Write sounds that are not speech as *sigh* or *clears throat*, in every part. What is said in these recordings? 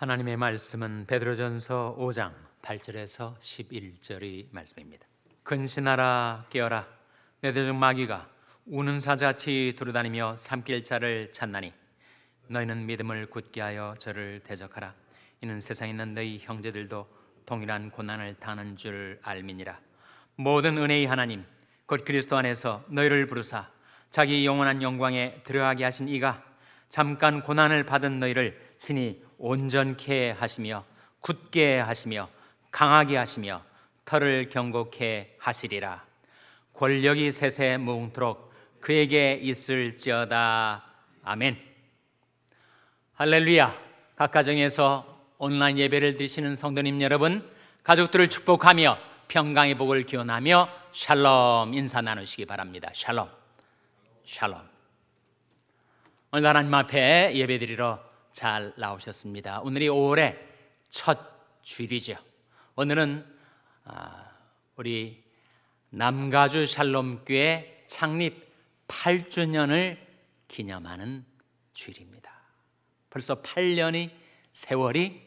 하나님의 말씀은 베드로전서 5장 8절에서 11절의 말씀입니다. 근신하라 깨어라. 내 대적 마귀가 우는 사자같이 두루다니며 삼킬 자를 찾나니 너희는 믿음을 굳게 하여 저를 대적하라. 이는 세상에 있는 너희 형제들도 동일한 고난을 당하는 줄 알미니라. 모든 은혜의 하나님 곧 그리스도 안에서 너희를 부르사 자기 영원한 영광에 들어가게 하신 이가 잠깐 고난을 받은 너희를 친히 온전케 하시며 굳게 하시며 강하게 하시며 털을 경고케 하시리라. 권력이 세세 무궁토록 그에게 있을지어다. 아멘. 할렐루야. 각 가정에서 온라인 예배를 드리시는 성도님 여러분 가족들을 축복하며 평강의 복을 기원하며 샬롬 인사 나누시기 바랍니다. 샬롬. 샬롬. 오늘 하나님 앞에 예배드리러 잘 나오셨습니다. 오늘이 5월의 첫 주일이죠. 오늘은 아, 우리 남가주 샬롬교회 창립 8주년을 기념하는 주일입니다. 벌써 8년의 세월이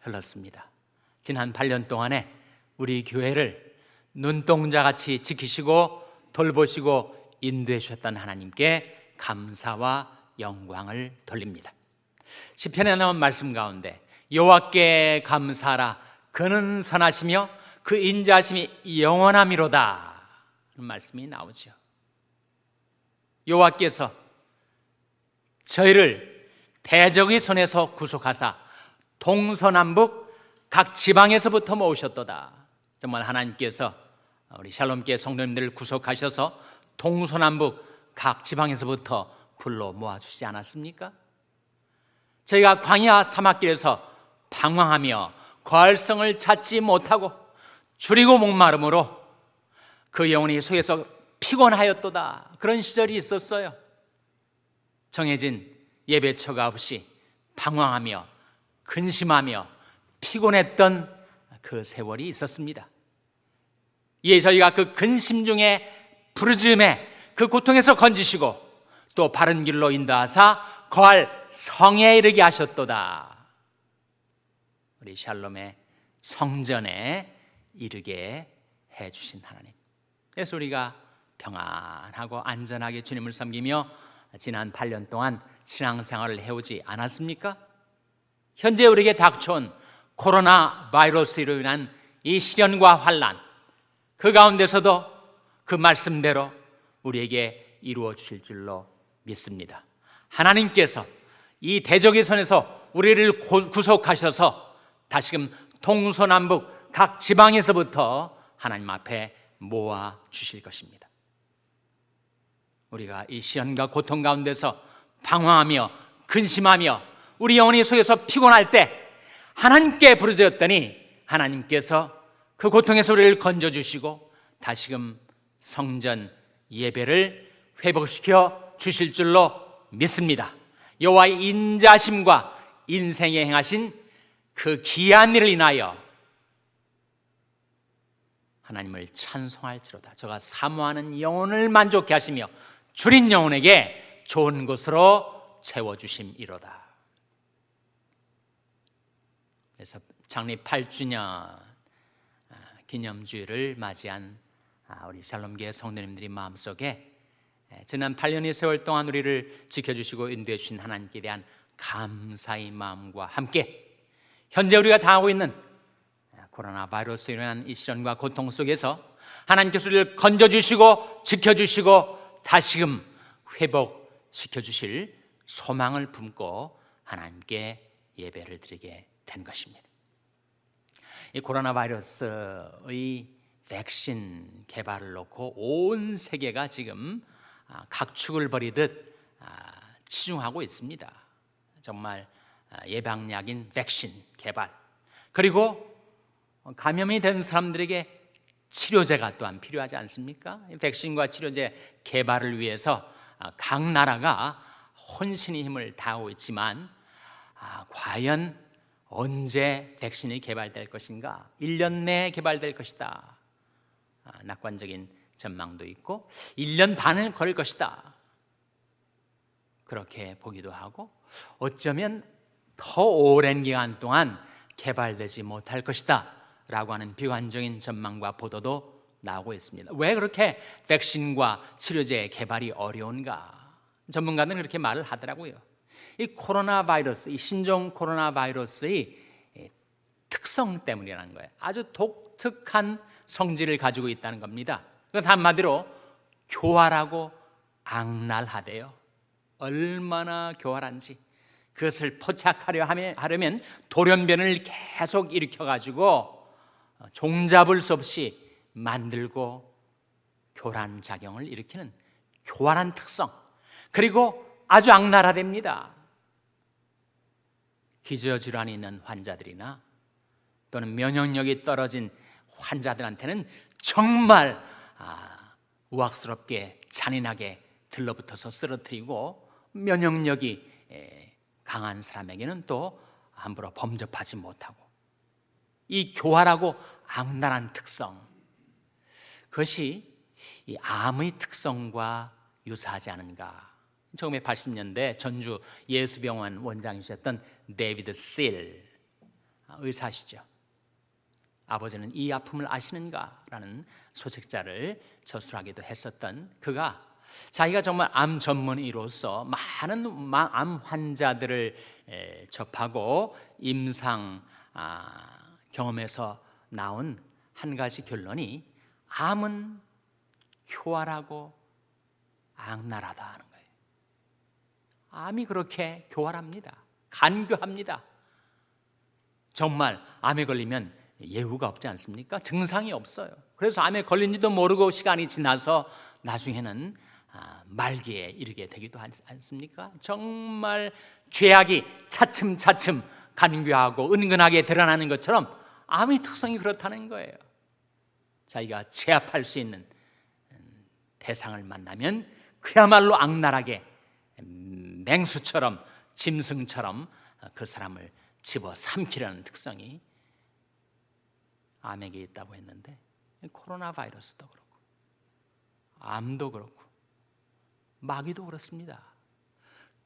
흘렀습니다. 지난 8년 동안에 우리 교회를 눈동자같이 지키시고 돌보시고 인도해 주셨던 하나님께 감사와 영광을 돌립니다. 시편에 나온 말씀 가운데 여호와께 감사하라 그는 선하시며 그 인자하심이 영원함이로다 하는 말씀이 나오죠. 여호와께서 저희를 대적의 손에서 구속하사 동서남북 각 지방에서부터 모으셨도다. 정말 하나님께서 우리 샬롬교회 성도님들을 구속하셔서 동서남북 각 지방에서부터 불러 모아 주시지 않았습니까? 저희가 광야 사막길에서 방황하며 거할성을 찾지 못하고 줄이고 목마름으로 그 영혼이 속에서 피곤하였도다. 그런 시절이 있었어요. 정해진 예배처가 없이 방황하며 근심하며 피곤했던 그 세월이 있었습니다. 이에 저희가 그 근심 중에 부르짖음에 그 고통에서 건지시고 또 바른 길로 인도하사 거할 성에 이르게 하셨도다. 우리 샬롬의 성전에 이르게 해 주신 하나님. 그래서 우리가 평안하고 안전하게 주님을 섬기며 지난 8년 동안 신앙생활을 해오지 않았습니까? 현재 우리에게 닥쳐온 코로나 바이러스로 인한 이 시련과 환란 그 가운데서도 그 말씀대로 우리에게 이루어 주실 줄로 믿습니다. 하나님께서 이 대적의 손에서 우리를 구속하셔서 다시금 동서남북 각 지방에서부터 하나님 앞에 모아 주실 것입니다. 우리가 이 시련과 고통 가운데서 방황하며 근심하며 우리 영혼이 속에서 피곤할 때 하나님께 부르짖었더니 하나님께서 그 고통에서 우리를 건져 주시고 다시금 성전 예배를 회복시켜 주실 줄로 믿습니다. 여호와의 인자심과 인생에 행하신 그 귀한 일을 인하여 하나님을 찬송할지로다. 저가 사모하는 영혼을 만족케 하시며 줄인 영혼에게 좋은 것으로 채워 주심이로다. 그래서 창립 8주년 아, 기념주일을 맞이한 아, 우리 샬롬교회 성도님들이 마음속에 예, 지난 8년의 세월 동안 우리를 지켜주시고 인도해 주신 하나님께 대한 감사의 마음과 함께 현재 우리가 당하고 있는 코로나 바이러스로 인한 이 시련과 고통 속에서 하나님께서 우리를 건져주시고 지켜주시고 다시금 회복시켜 주실 소망을 품고 하나님께 예배를 드리게 된 것입니다. 이 코로나 바이러스의 백신 개발을 놓고 온 세계가 지금 아, 각축을 벌이듯 아, 치중하고 있습니다. 정말 아, 예방약인 백신 개발 그리고 감염이 된 사람들에게 치료제가 또한 필요하지 않습니까? 백신과 치료제 개발을 위해서 각 나라가 혼신의 힘을 다하고 있지만 과연 언제 백신이 개발될 것인가? 1년 내에 개발될 것이다. 낙관적인 전망도 있고 1년 반을 걸릴 것이다. 그렇게 보기도 하고 어쩌면 더 오랜 기간 동안 개발되지 못할 것이다 라고 하는 비관적인 전망과 보도도 나오고 있습니다. 왜 그렇게 백신과 치료제 개발이 어려운가? 전문가들은 그렇게 말을 하더라고요. 이 코로나 바이러스, 이 신종 코로나 바이러스의 특성 때문이라는 거예요. 아주 독특한 성질을 가지고 있다는 겁니다. 그래서 한마디로 교활하고 악랄하대요. 얼마나 교활한지 그것을 포착하려 하면 돌연변을 계속 일으켜 가지고 종잡을 수 없이 만들고 교란 작용을 일으키는 교활한 특성 그리고 아주 악랄하답니다. 기저질환이 있는 환자들이나 또는 면역력이 떨어진 환자들한테는 정말 아, 우악스럽게 잔인하게 들러붙어서 쓰러뜨리고 면역력이 에, 강한 사람에게는 또 함부로 범접하지 못하고 이 교활하고 악랄한 특성 그것이 이 암의 특성과 유사하지 않은가 1980년대 전주 예수병원 원장이셨던 데이비드 실 의사시죠. 아버지는 이 아픔을 아시는가라는 소책자를 저술하기도 했었던 그가 자기가 정말 암 전문의로서 많은 암 환자들을 접하고 임상 아, 경험에서 나온 한 가지 결론이 암은 교활하고 악랄하다 하는 거예요. 암이 그렇게 교활합니다. 간교합니다. 정말 암에 걸리면 예후가 없지 않습니까? 증상이 없어요. 그래서 암에 걸린지도 모르고 시간이 지나서 나중에는 아, 말기에 이르게 되기도 않습니까? 정말 죄악이 차츰차츰 간교하고 은근하게 드러나는 것처럼 암의 특성이 그렇다는 거예요. 자기가 제압할 수 있는 음, 대상을 만나면 그야말로 악랄하게 음, 맹수처럼 짐승처럼 그 사람을 집어 삼키려는 특성이 암에게 있다고 했는데 코로나 바이러스도 그렇고 암도 그렇고 마귀도 그렇습니다.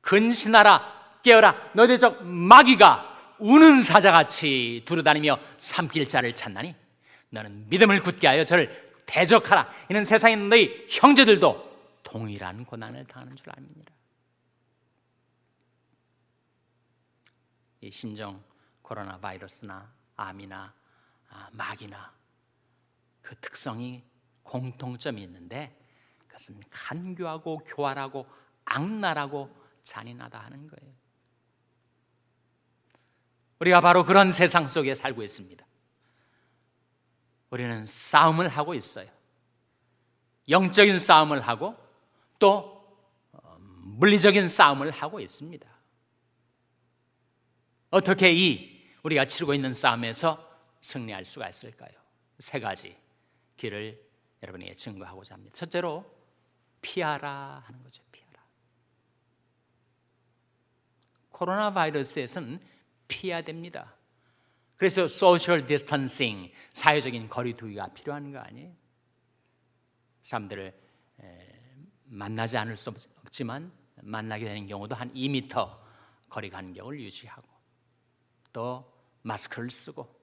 근신하라 깨어라 너희 적 마귀가 우는 사자같이 두루다니며 삼킬 자를 찾나니 너는 믿음을 굳게 하여 저를 대적하라 이는 세상에 있는 너희 형제들도 동일한 고난을 당하는 줄 압니다. 이 신종 코로나 바이러스나 암이나 아, 마귀나 그 특성이 공통점이 있는데 그것은 간교하고 교활하고 악랄하고 잔인하다 하는 거예요. 우리가 바로 그런 세상 속에 살고 있습니다. 우리는 싸움을 하고 있어요. 영적인 싸움을 하고 또 어, 물리적인 싸움을 하고 있습니다. 어떻게 이 우리가 치르고 있는 싸움에서 승리할 수가 있을까요? 세 가지 길을 여러분에게 증거하고자 합니다. 첫째로 피하라 하는 거죠. 피하라. 코로나 바이러스에서는 피해야 됩니다. 그래서 소셜 디스턴싱, 사회적인 거리두기가 필요한 거 아니에요? 사람들을 만나지 않을 수 없지만 만나게 되는 경우도 한 2m 거리 간격을 유지하고 또 마스크를 쓰고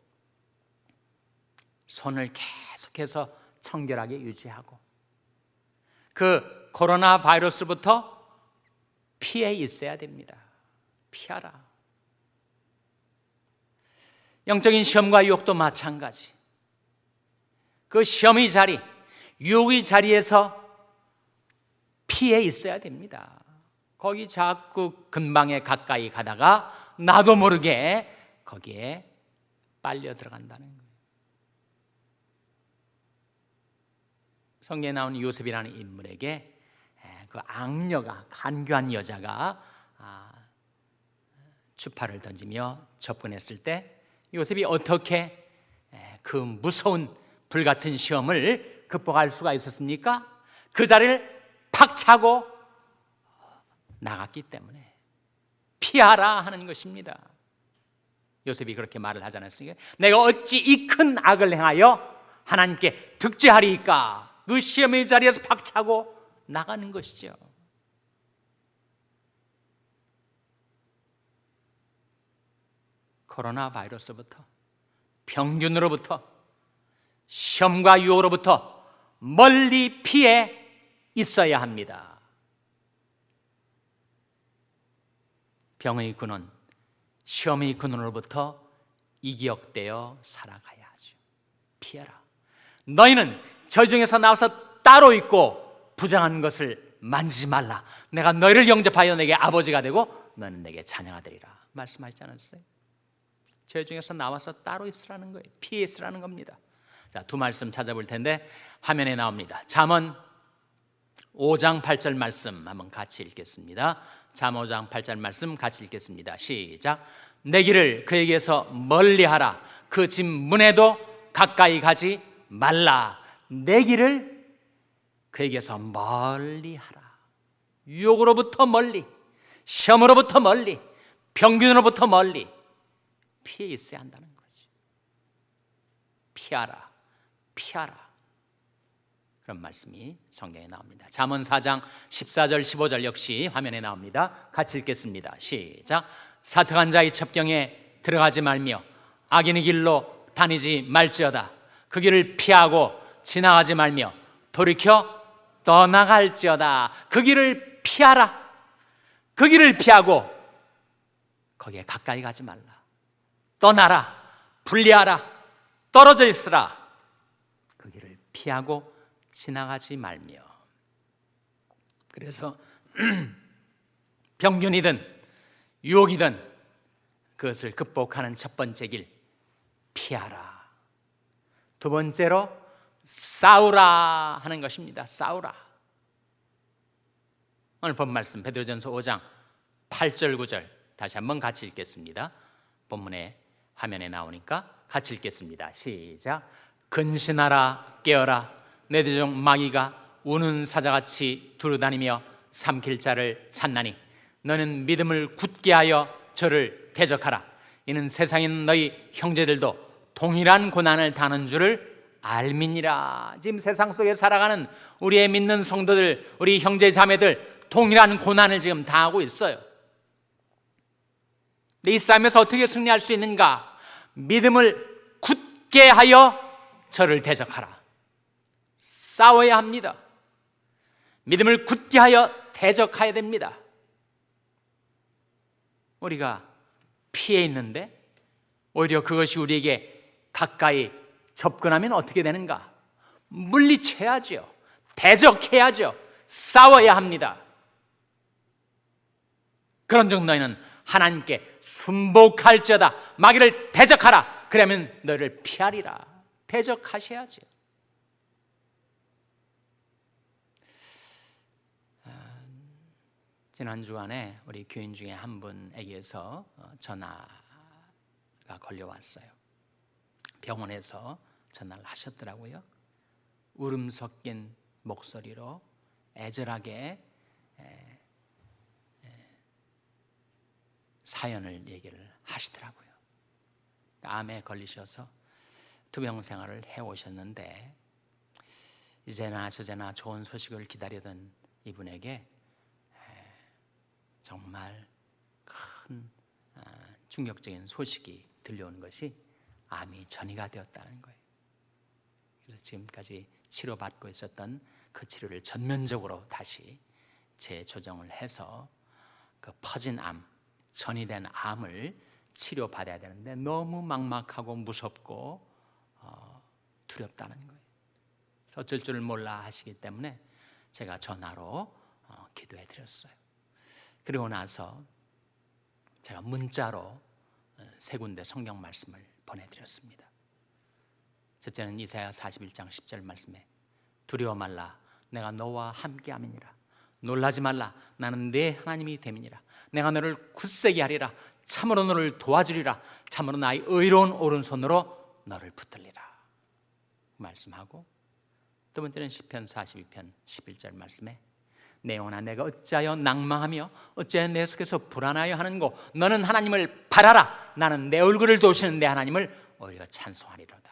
손을 계속해서 청결하게 유지하고 그 코로나 바이러스부터 피해 있어야 됩니다. 피하라. 영적인 시험과 유혹도 마찬가지. 그 시험의 자리, 유혹의 자리에서 피해 있어야 됩니다. 거기 자꾸 근방에 가까이 가다가 나도 모르게 거기에 빨려 들어간다는 거예요. 성경에 나오는 요셉이라는 인물에게 그 악녀가 간교한 여자가 아, 추파를 던지며 접근했을 때 요셉이 어떻게 그 무서운 불같은 시험을 극복할 수가 있었습니까? 그 자리를 팍 차고 나갔기 때문에 피하라 하는 것입니다. 요셉이 그렇게 말을 하지 않았습니까? 내가 어찌 이 큰 악을 행하여 하나님께 득죄하리까? 그 시험의 자리에서 박차고 나가는 것이죠. 코로나 바이러스부터 병균으로부터 시험과 유혹으로부터 멀리 피해 있어야 합니다. 병의 근원, 시험의 근원으로부터 이기역되어 살아가야 하죠. 피해라. 너희는 저 중에서 나와서 따로 있고 부정한 것을 만지지 말라. 내가 너희를 영접하여 내게 아버지가 되고 너는 내게 자녀가 되리라. 말씀하시지 않았어요? 저 중에서 나와서 따로 있으라는 거예요. 피해 있으라는 겁니다. 자, 두 말씀 찾아볼 텐데 화면에 나옵니다. 잠언 5장 8절 말씀 한번 같이 읽겠습니다. 잠 5장 8절 말씀 같이 읽겠습니다. 시작. 내 길을 그에게서 멀리하라. 그 집 문에도 가까이 가지 말라. 내 길을 그에게서 멀리 하라. 유혹으로부터 멀리, 시험으로부터 멀리, 병균으로부터 멀리 피해 있어야 한다는 거지. 피하라. 피하라. 그런 말씀이 성경에 나옵니다. 잠언 4장 14절 15절 역시 화면에 나옵니다. 같이 읽겠습니다. 시작. 사특한 자의 첩경에 들어가지 말며 악인의 길로 다니지 말지어다. 그 길을 피하고 지나가지 말며 돌이켜 떠나갈지어다. 그 길을 피하라. 그 길을 피하고 거기에 가까이 가지 말라. 떠나라. 분리하라. 떨어져 있으라. 그 길을 피하고 지나가지 말며 그래서 *clears throat* 병균이든 유혹이든 그것을 극복하는 첫 번째 길 피하라. 두 번째로 싸우라 하는 것입니다. 싸우라. 오늘 본 말씀 베드로전서 5장 8절 9절 다시 한번 같이 읽겠습니다. 본문에 화면에 나오니까 같이 읽겠습니다. 시작. 근신하라 깨어라 내 대종 마귀가 우는 사자같이 두루다니며 삼킬 자를 찾나니 너는 믿음을 굳게 하여 저를 대적하라 이는 있는 너희 형제들도 동일한 고난을 당하는 줄을 알미니라 지금 세상 속에 살아가는 우리의 믿는 성도들 우리 형제 자매들 동일한 고난을 지금 당하고 있어요 이 싸움에서 어떻게 승리할 수 있는가 믿음을 굳게 하여 저를 대적하라 싸워야 합니다. 믿음을 굳게 하여 대적해야 됩니다. 우리가 피해 있는데 오히려 그것이 우리에게 가까이 접근하면 어떻게 되는가? 물리쳐야죠. 대적해야죠. 싸워야 합니다. 그런 중 너희는 하나님께 순복할지어다. 마귀를 대적하라. 그러면 너를 피하리라. 대적하셔야죠. 지난 주간에 우리 교인 중에 한 분에게서 어, 전화가 걸려왔어요. 병원에서 전화를 하셨더라고요. 울음 섞인 목소리로 애절하게 사연을 얘기를 하시더라고요. 암에 걸리셔서 투병 생활을 해 오셨는데 이제나 저제나 좋은 소식을 기다리던 이분에게 정말 큰 아, 충격적인 소식이 들려오는 것이 암이 전이가 되었다는 거예요. 그래서 지금까지 치료받고 있었던 그 치료를 전면적으로 다시 재조정을 해서 그 퍼진 암, 전이된 암을 치료받아야 되는데 너무 막막하고 무섭고 어, 두렵다는 거예요. 그래서 어쩔 줄 몰라 하시기 때문에 제가 전화로 어, 기도해 드렸어요. 그리고 나서 제가 문자로 어, 세 군데 성경 말씀을 보내드렸습니다. 첫째는 이사야 41장 10절 말씀에 두려워 말라. 내가 너와 함께함이니라. 놀라지 말라. 나는 내 하나님이 됨이니라. 내가 너를 굳세게 하리라. 참으로 너를 도와주리라. 참으로 나의 의로운 오른손으로 너를 붙들리라. 말씀하고 두 번째는 시편 42편 11절 말씀에 내 영혼아 내가 어찌하여 낭망하며 어찌하여 내 속에서 불안하여 하는고? 너는 하나님을 바라라. 나는 내 얼굴을 도시는 내 하나님을 오히려 찬송하리로다.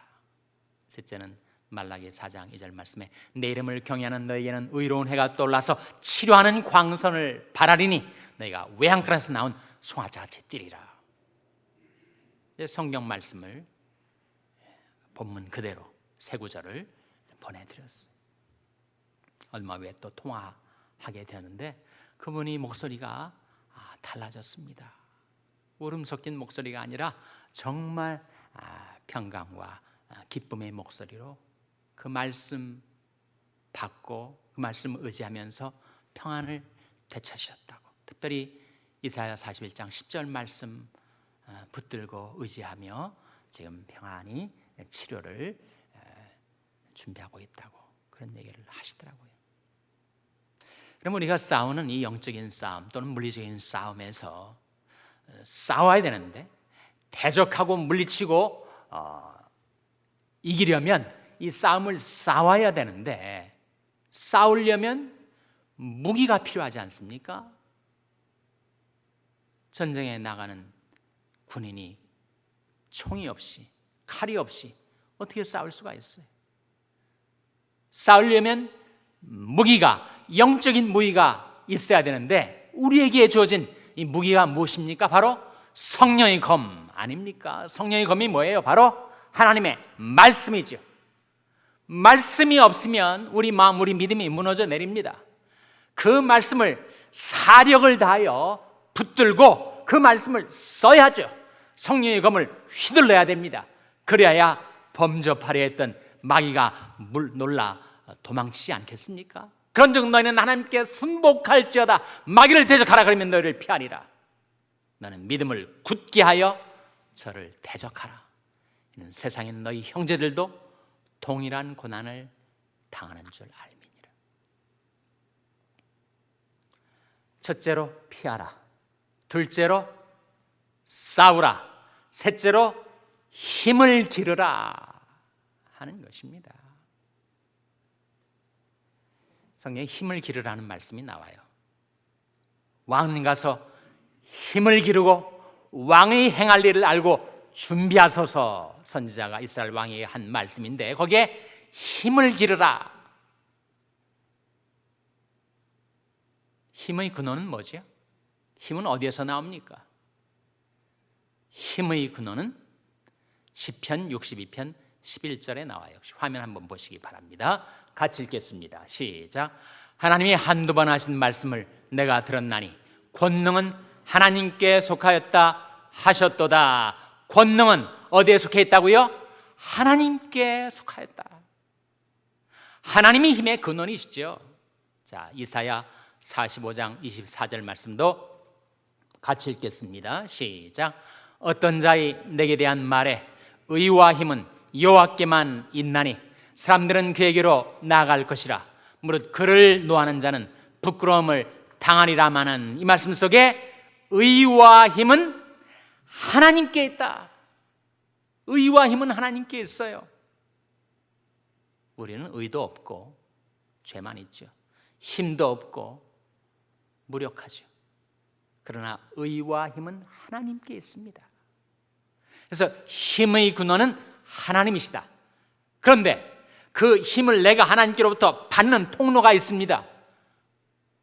셋째는 말라기 4장 2절 말씀에 내 이름을 경외하는 너에게는 의로운 해가 떠올라서 치료하는 광선을 바라리니 너희가 외양간에서 나온 송아지같이 뛰리라. 성경 말씀을 본문 그대로 세 구절을 보내드렸어요. 얼마 후에 또 통화 하게 되었는데 그분이 목소리가 아, 달라졌습니다. 울음 섞인 목소리가 아니라 정말 아, 평강과 아, 기쁨의 목소리로 그 말씀 받고 그 말씀 의지하면서 평안을 되찾으셨다고. 특별히 이사야 41장 10절 말씀 아, 붙들고 의지하며 지금 평안히 치료를 에, 준비하고 있다고 그런 얘기를 하시더라고요. 그럼 우리가 싸우는 이 영적인 싸움 또는 물리적인 싸움에서 어, 싸워야 되는데 대적하고 물리치고 어, 이기려면 이 싸움을 싸워야 되는데 싸우려면 무기가 필요하지 않습니까? 전쟁에 나가는 군인이 총이 없이 칼이 없이 어떻게 싸울 수가 있어요? 싸우려면 무기가 영적인 무기가 있어야 되는데 우리에게 주어진 이 무기가 무엇입니까? 바로 성령의 검 아닙니까? 성령의 검이 뭐예요? 바로 하나님의 말씀이죠. 말씀이 없으면 우리 마음, 우리 믿음이 무너져 내립니다. 그 말씀을 사력을 다하여 붙들고 그 말씀을 써야죠. 성령의 검을 휘둘러야 됩니다. 그래야 범접하려 했던 마귀가 물 놀라 도망치지 않겠습니까? 그런즉 너희는 하나님께 순복할지어다 마귀를 대적하라 그러면 너희를 피하리라. 너는 믿음을 굳게 하여 저를 대적하라. 이는 세상에 너희 형제들도 동일한 고난을 당하는 줄 알미니라. 첫째로 피하라. 둘째로 싸우라. 셋째로 힘을 기르라 하는 것입니다. 성경에 힘을 기르라는 말씀이 나와요. 왕 가서 힘을 기르고 왕의 행할 일을 알고 준비하소서 선지자가 이스라엘 왕에게 한 말씀인데 거기에 힘을 기르라. 힘의 근원은 뭐죠? 힘은 어디에서 나옵니까? 힘의 근원은 시편 62편 11절에 나와요. 화면 한번 보시기 바랍니다. 같이 읽겠습니다. 시작. 하나님이 한두 번 하신 말씀을 내가 들었나니 권능은 하나님께 속하였다 하셨도다. 권능은 어디에 속해 있다고요? 하나님께 속하였다. 하나님이 힘의 근원이시죠. 자, 이사야 45장 24절 말씀도 같이 읽겠습니다. 시작. 어떤 자의 내게 대한 말에 의와 힘은 여호와께만 있나니 사람들은 그에게로 나아갈 것이라. 무릇 그를 노하는 자는 부끄러움을 당하리라마는 이 말씀 속에 의와 힘은 하나님께 있다. 의와 힘은 하나님께 있어요. 우리는 의도 없고 죄만 있죠. 힘도 없고 무력하죠. 그러나 의와 힘은 하나님께 있습니다. 그래서 힘의 근원은 하나님이시다. 그런데 그 힘을 내가 하나님께로부터 받는 통로가 있습니다.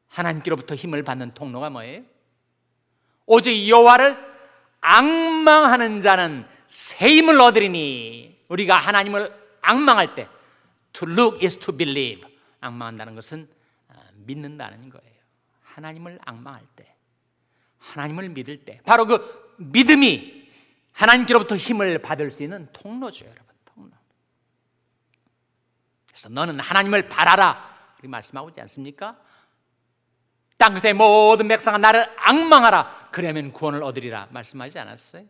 하나님께로부터 힘을 받는 통로가 뭐예요? 오직 여호와를 악망하는 자는 새 힘을 얻으리니 우리가 하나님을 악망할 때 to look is to believe 악망한다는 것은 아, 믿는다는 거예요. 하나님을 악망할 때 하나님을 믿을 때 바로 그 믿음이 하나님께로부터 힘을 받을 수 있는 통로죠, 여러분. 그래서 너는 하나님을 바라라. 우리 말씀하고 있지 않습니까? 땅 끝의 모든 백성아 나를 악망하라. 그러면 구원을 얻으리라. 말씀하지 않았어요?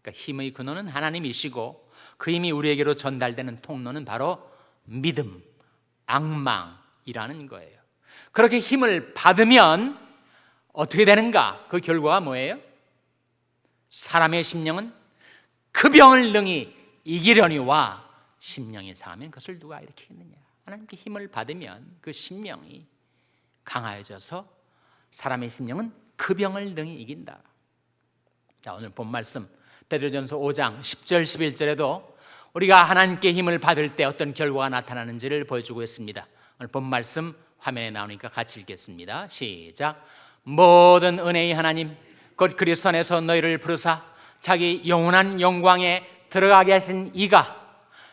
그러니까 힘의 근원은 하나님이시고 그 힘이 우리에게로 전달되는 통로는 바로 믿음, 악망이라는 거예요. 그렇게 힘을 받으면 어떻게 되는가? 그 결과가 뭐예요? 사람의 심령은 그 병을 능히 이기려니와 심령이 상하면 그것을 누가 일으키겠느냐? 하나님께 힘을 받으면 그 심령이 강하여져서 사람의 심령은 그 병을 능히 이긴다. 자, 오늘 본 말씀 베드로전서 5장 10절 11절에도 우리가 하나님께 힘을 받을 때 어떤 결과가 나타나는지를 보여주고 있습니다. 오늘 본 말씀 화면에 나오니까 같이 읽겠습니다. 시작. 모든 은혜의 하나님 곧 그리스도 안에서 너희를 부르사 자기 영원한 영광에 들어가게 하신 이가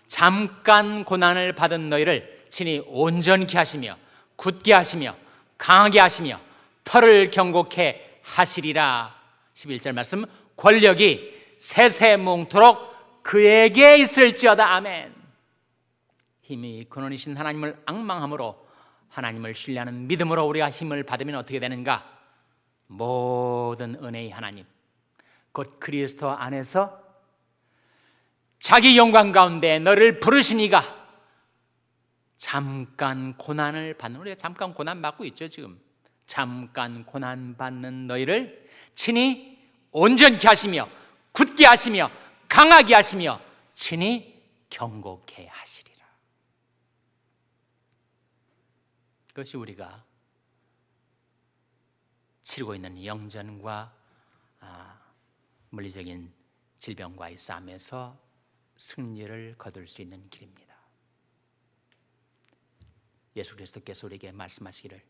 잠깐 고난을 받은 너희를 친히 온전케 하시며 굳게 하시며 강하게 하시며 털을 경고케 하시리라. 11절 말씀 권력이 세세뭉토록 그에게 있을지어다. 아멘. 힘이 근원이신 하나님을 악망함으로 하나님을 신뢰하는 믿음으로 우리가 힘을 받으면 어떻게 되는가? 모든 은혜의 하나님 곧 그리스도 안에서 자기 영광 가운데 너를 부르시니가 잠깐 고난을 받는 우리가 잠깐 고난 받고 있죠 지금. 잠깐 고난 받는 너희를 친히 온전케 하시며 굳게 하시며 강하게 하시며 친히 경고케 하시리라. 그것이 우리가 치르고 있는 영전과 아, 물리적인 질병과의 싸움에서 승리를 거둘 수 있는 길입니다. 예수 그리스도께서 우리에게 말씀하시기를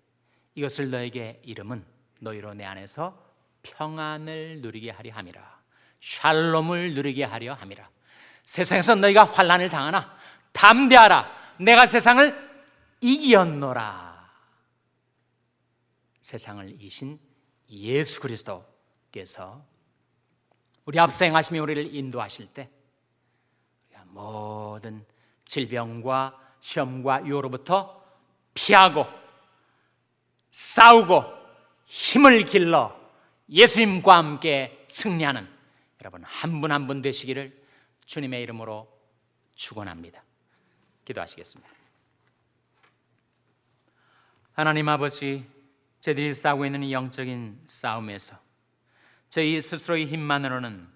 이것을 너에게 이름은 너희로 내 안에서 평안을 누리게 하려 함이라. 샬롬을 누리게 하려 함이라. 세상에서 너희가 환난을 당하나 담대하라. 내가 세상을 이겼노라. 세상을 이기신 예수 그리스도께서 우리 앞서 행하시며 우리를 인도하실 때 모든 질병과 시험과 유로부터 피하고 싸우고 힘을 길러 예수님과 함께 승리하는 여러분 한 분 한 분 되시기를 주님의 이름으로 축원합니다. 기도하시겠습니다. 하나님 아버지, 저희들이 싸우고 있는 이 영적인 싸움에서 저희 스스로의 힘만으로는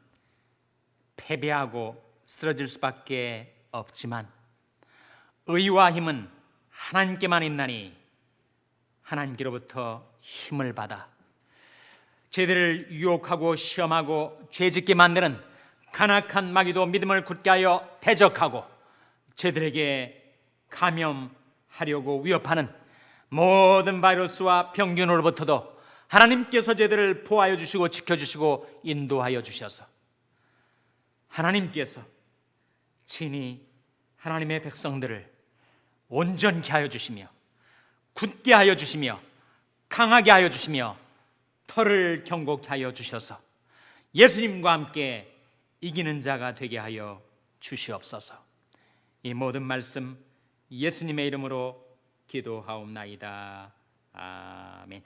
패배하고 쓰러질 수밖에 없지만 의와 힘은 하나님께만 있나니 하나님께로부터 힘을 받아 저희들을 유혹하고 시험하고 죄짓게 만드는 간악한 마귀도 믿음을 굳게 하여 대적하고 저희들에게 감염하려고 위협하는 모든 바이러스와 병균으로부터도 하나님께서 저희들을 보호하여 주시고 지켜주시고 인도하여 주셔서 하나님께서 친히 하나님의 백성들을 온전케 하여 주시며 굳게 하여 주시며 강하게 하여 주시며 털을 경고케 하여 주셔서 예수님과 함께 이기는 자가 되게 하여 주시옵소서. 이 모든 말씀 예수님의 이름으로 기도하옵나이다. 아멘.